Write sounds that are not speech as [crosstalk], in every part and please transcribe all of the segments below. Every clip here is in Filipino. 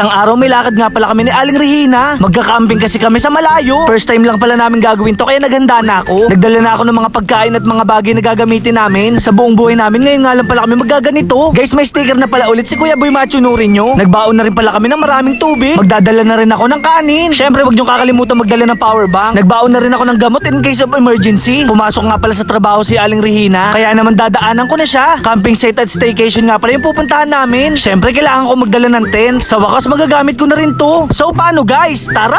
Isang araw may lakad nga pala kami ni Aling Regina. Magkakamping kasi kami sa malayo. First time lang pala namin gagawin to kaya naghanda na ako. Nagdala na ako ng mga pagkain at mga bagay na gagamitin namin. Sa buong buhay namin ngayon nga lang pala kami magaganito. Guys, may sticker na pala ulit si Kuya Boy Macho Nurinyo. Nagbaon na rin pala kami ng maraming tubig. Magdadala na rin ako ng kanin. Syempre, wag niyong kakalimutan magdala ng power bank. Nagbaon na rin ako ng gamot in case of emergency. Pumasok nga pala sa trabaho si Aling Regina. Kaya naman dadaanan ko na siya. Camping site at staycation nga pala yung pupuntahan namin. Syempre, kailangan ko magdala ng tent. Sa wakas, magagamit ko na rin to. So, paano guys? Tara!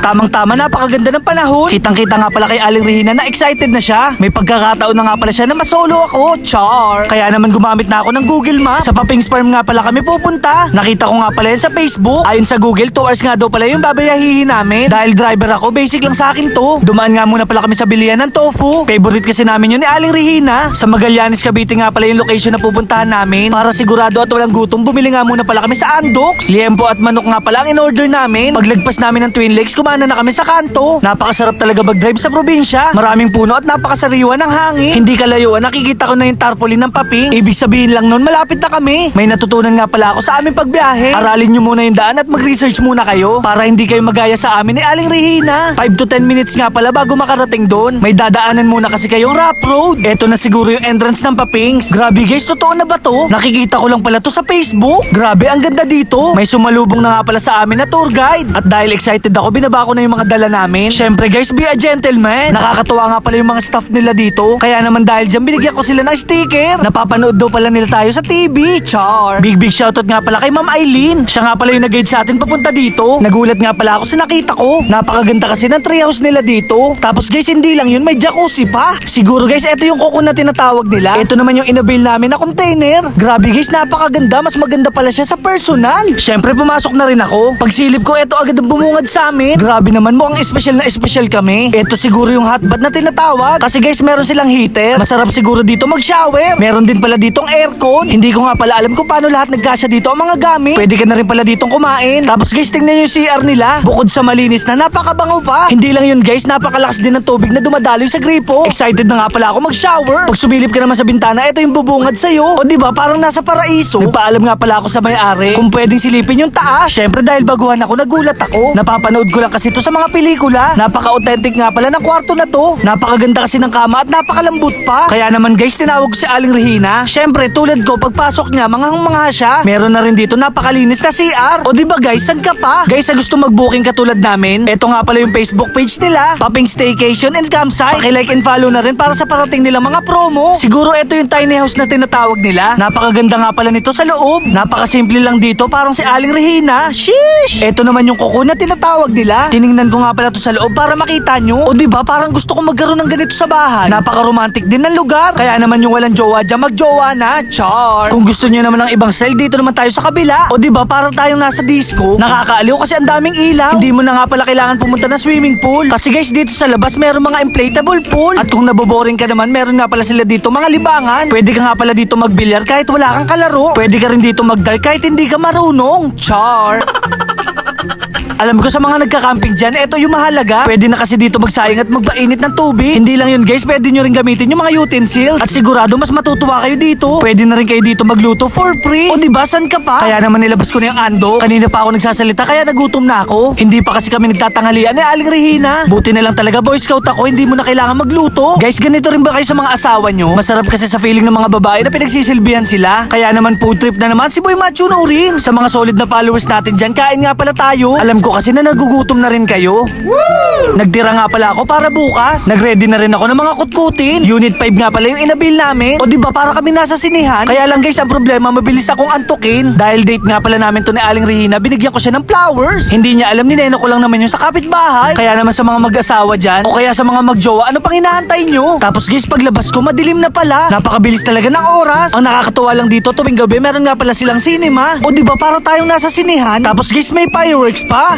Tamang-tama, napakaganda ng panahon. Kitang-kita nga pala kay Aling Regina na excited na siya. May pagkakataon na nga pala siya na masolo ako. Char! Kaya naman gumamit na ako ng Google Maps. Sa Papings Farm nga pala kami pupunta. Nakita ko nga pala yan sa Facebook. Ayon sa Google, 2 hours nga daw pala yung babayahihin namin. Dahil driver ako, basic lang sa akin to. Dumaan nga muna pala kami sa bilihan ng tofu. Favorite kasi namin yun ni Aling Regina. Sa Magallanes, Cavite nga pala yung location na pupuntahan namin. Para sigurado at walang gutom, bumili nga muna pala kami sa Andox. Liempo at manok nga pala ang in-order namin. Paglagpas namin ng Twin Lakes, kumana na kami sa kanto. Napakasarap talaga mag-drive sa probinsya. Maraming puno at napakasariwa ng hangin. Hindi kalayuan, nakikita ko na yung tarpaulin ng paping. Ibig sabihin lang nun, malapit na kami. May natutunan nga pala ako sa aming pagbiyahe. Aralin nyo muna yung daan at mag-research muna kayo para hindi kayo magaya sa amin ni Aling Regina. 5 to 10 minutes nga pala bago makarating doon. May dadaanan muna kasi kayong rough road. Eto na siguro yung entrance ng papings. Grabe guys, totoo na ba to? Nakikita ko lang pala to sa Facebook. Grabe, ang ganda dito. May sumalubong na nga pala sa amin na tour guide. At dahil excited ako, binaba ko na yung mga dala namin. Syempre guys, be a gentleman. Nakakatuwa nga pala yung mga staff nila dito. Kaya naman dahil dyan, binigyan ko sila ng sticker. Napapanood daw pala nila tayo sa TV. Char. Big big shoutout nga pala kay Ma'am Eileen. Siya nga pala yung nag-guide sa atin papunta dito. Nagulat nga pala ako sa nakita ko. Napakaganda kasi ng treehouse nila dito. Tapos guys, hindi lang yun, may jacuzzi pa. Siguro guys, ito yung kuko na tinatawag nila. Ito naman yung inabil namin na container. Grabe guys, napakaganda. Mas maganda pala siya sa personal. Syempre, pumasok na rin ako. Pagsilip ko, ito agad ang bumungad sa amin. Grabe naman mo, ang espesyal na espesyal kami. Ito siguro yung hotbed na tinatawag. Kasi guys, meron silang heater. Masarap siguro dito mag-shower. Meron din pala ditong aircon. Hindi ko nga pala alam kung paano lahat nagkasya dito ang mga gamit. Pwede ka na rin pala ditong kumain. Tapos guys, tingnan yung CR nila. Bukod sa malinis na napakabango pa. Hindi lang yun guys, napakalakas din ng tubig na dumadaloy sa gripo. Excited na nga pala ako mag-shower. Pag sumilip ka naman sa bintana, ito yung bubungad sa'yo. O di ba parang nasa paraiso. Nagpaalam nga pala ako sa may-ari kung pwedeng silipin yung taas. Syempre dahil baguhan ako, nagulat ako. Napapanood ko lang kasi to sa mga pelikula. Napaka-authentic nga pala ng kwarto na to. Napakaganda kasi ng kama at napakalambot pa. Kaya naman guys, tinawag ko si Aling Regina. Syempre, tulad ko, pagpasok niya, mga mga siya. Meron na rin dito napakalinis na CR. O di ba guys, saan ka pa? Guys, sa gusto mag-booking katulad namin, eto nga pala yung Facebook page nila. Paping Staycation and Campsite. Paki-like and follow na rin para sa parating nila mga promo. Siguro ito yung tiny house na tinatawag nila. Napakaganda nga pala nito sa loob. Napakasimple lang dito, parang si Aling Regina. Sheesh! Eto naman yung kuko na tinatawag nila. Tiningnan ko nga pala to sa loob para makita nyo. O ba parang gusto ko magkaroon ng ganito sa bahay. Napaka-romantic din ng lugar. Kaya naman yung walang jowa dyan, magjowa na. Char! Kung gusto nyo naman ng ibang style, dito naman tayo sa kabila. O ba parang tayong nasa disco. Nakakaaliw kasi ang daming ilaw. Hindi mo na nga pala kailangan pumunta ng swimming pool. Kasi guys, dito sa labas meron mga inflatable pool. At kung naboboring ka naman, meron nga pala sila dito mga libangan. Pwede ka nga pala dito magbilyar kahit wala kang kalaro. Pwede ka rin dito magdart kahit hindi ka marunong. Char! [laughs] Alam ko sa mga nagka-camping dyan, eto yung mahalaga. Pwede na kasi dito magsayang at magpainit ng tubig. Hindi lang yun guys, pwede nyo rin gamitin yung mga utensils. At sigurado mas matutuwa kayo dito. Pwede na rin kayo dito magluto for free. O di ba san ka pa? Kaya naman nilabas ko na yung ando. Kanina pa ako nagsasalita kaya nagutom na ako. Hindi pa kasi kami nagtatanghalian ni Aling Regina. Buti na lang talaga boy scout ako, hindi mo na kailangan magluto. Guys, ganito rin ba kayo sa mga asawa nyo? Masarap kasi sa feeling ng mga babae na pinagsisilbihan sila. Kaya naman food trip na naman si Boy Macho na rin. Sa mga solid na followers natin dyan, kain nga pala tayo. Alam ko kasi na nagugutom na rin kayo. Nagtira nga pala ako para bukas. Nagready na rin ako ng mga kutkutin. Unit 5 nga pala yung inabil namin. O di ba para kami nasa sinihan? Kaya lang guys, ang problema mabilis akong antukin. Dahil date nga pala namin to ni Aling Regina, binigyan ko siya ng flowers. Hindi niya alam ni Neno ko lang naman yun sa kapitbahay. Kaya naman sa mga mag-asawa dyan, o kaya sa mga magjowa, ano pang inaantay nyo? Tapos guys, paglabas ko, madilim na pala. Napakabilis talaga ng oras. Ang nakakatuwa lang dito, tuwing gabi, meron nga pala silang cinema. O di ba para tayong nasa sinihan? Tapos guys, may fireworks pa.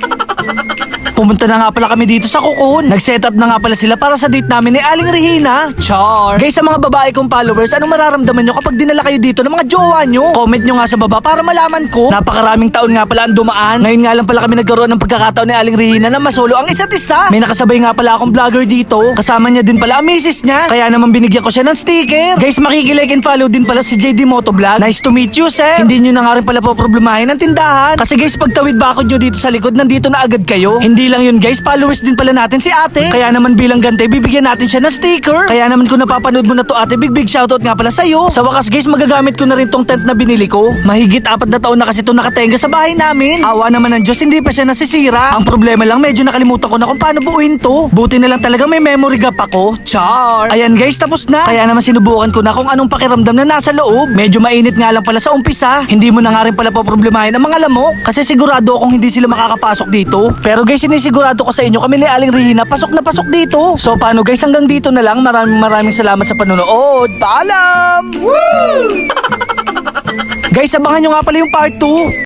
Pumunta na nga pala kami dito sa Cocoon. Nag-set up na nga pala sila para sa date namin ni Aling Regina. Char! Guys, sa mga babae kong followers, anong mararamdaman nyo kapag dinala kayo dito ng mga jowa nyo? Comment nyo nga sa baba para malaman ko. Napakaraming taon nga pala ang dumaan. Ngayon nga lang pala kami nagkaroon ng pagkakataon ni Aling Regina na masolo ang isa't isa. May nakasabay nga pala akong vlogger dito. Kasama niya din pala ang misis niya. Kaya naman binigyan ko siya ng sticker. Guys, makikilike and follow din pala si JD Motovlog. Nice to meet you, sir. Hindi nyo na nga rin pala po problemahin ang tindahan. Kasi guys, pag tawid bakod nyo dito sa likod, nandito na agad kayo. Hindi lang yun guys, followers din pala natin si ate. Kaya naman bilang gante, bibigyan natin siya ng sticker. Kaya naman kung napapanood mo na to ate, big big shoutout nga pala sa'yo. Sa wakas guys, magagamit ko na rin tong tent na binili ko. Mahigit apat na taon na kasi to nakatenga sa bahay namin. Awa naman ng Diyos, hindi pa siya nasisira. Ang problema lang, medyo nakalimutan ko na kung paano buuin to. Buti na lang talaga may memory gap ako. Char! Ayan guys, tapos na. Kaya naman sinubukan ko na kung anong pakiramdam na nasa loob. Medyo mainit nga lang pala sa umpisa. Hindi mo na nga rin pala poproblemahin ang mga lamok. Kasi sigurado akong hindi sila makakapasok dito. Pero guys, sinisigurado ko sa inyo kami ni Aling Regina pasok na pasok dito. So paano guys, hanggang dito na lang. Maraming maraming salamat sa panonood. Paalam! Guys, abangan nyo nga pala yung part 2.